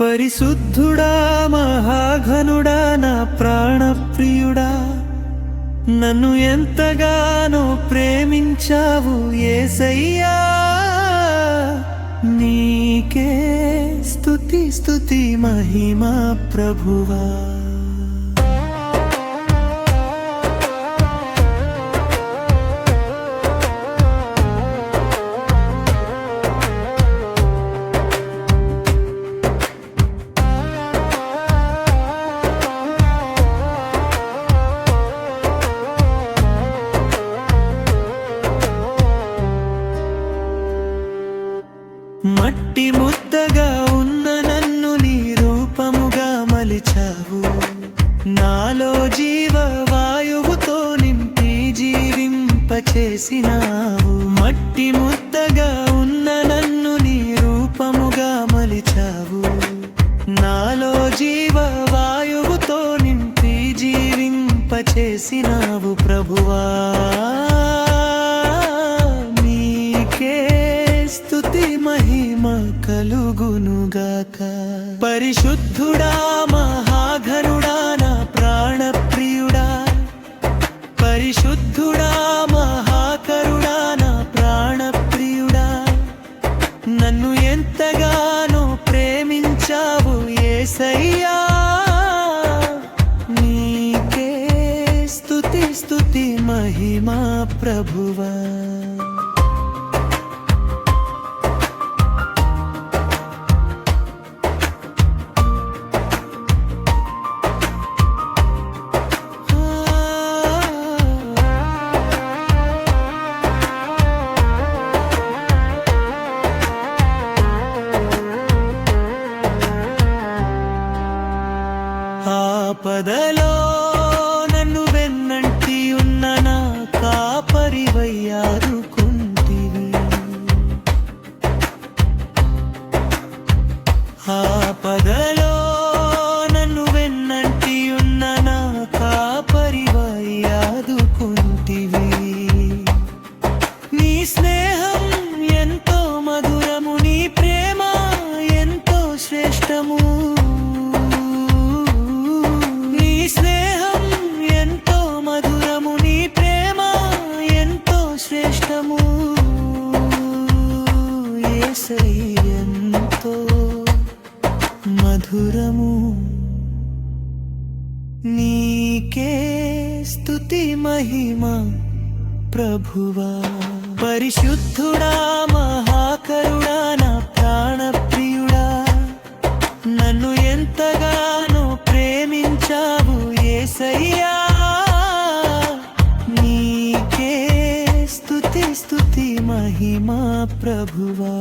పరిశుద్ధుడా మహాఘనుడా నా ప్రాణప్రియుడా నన్ను ఎంతగానో ప్రేమించావు ఏసయ్యా. నీ స్తుతి మహిమా ప్రభువా మట్టి ముద్దగా రూపముగా నాలో జీవ వాయువుతో నింపి జీవింపచేసినావు. మట్టి ముద్దగా ఉన్న నన్ను నీ రూపముగా మలిచావు. నాలో జీవ వాయువుతో నింపి జీవింపచేసినావు ప్రభువా. కలుగునుగాక పరిశుద్ధుడా మహాఘనుడా నా ప్రాణప్రియుడా. పరిశుద్ధుడా మహాకరుడా నా ప్రాణప్రియుడా. నన్ను ఎంతగానో ప్రేమించావు ఏసయ్యా. నీకే స్తుతి స్తుతి మహిమా ప్రభువా. ఆపదలో నన్ను వెన్నంటి ఉన్న నా కాపరివయ్యారుకుంటివి ఆపదలో యేసై ఎంతో మధురము. నీకే స్తుతి మహిమ ప్రభువా. పరిశుద్ధుడా మహాకరుడా నా ప్రాణప్రియుడా. నన్ను ఎంతగానో ప్రేమించావు ఏసయ్యా. నీకే స్తుతి స్తుతి మహిమా ప్రభువా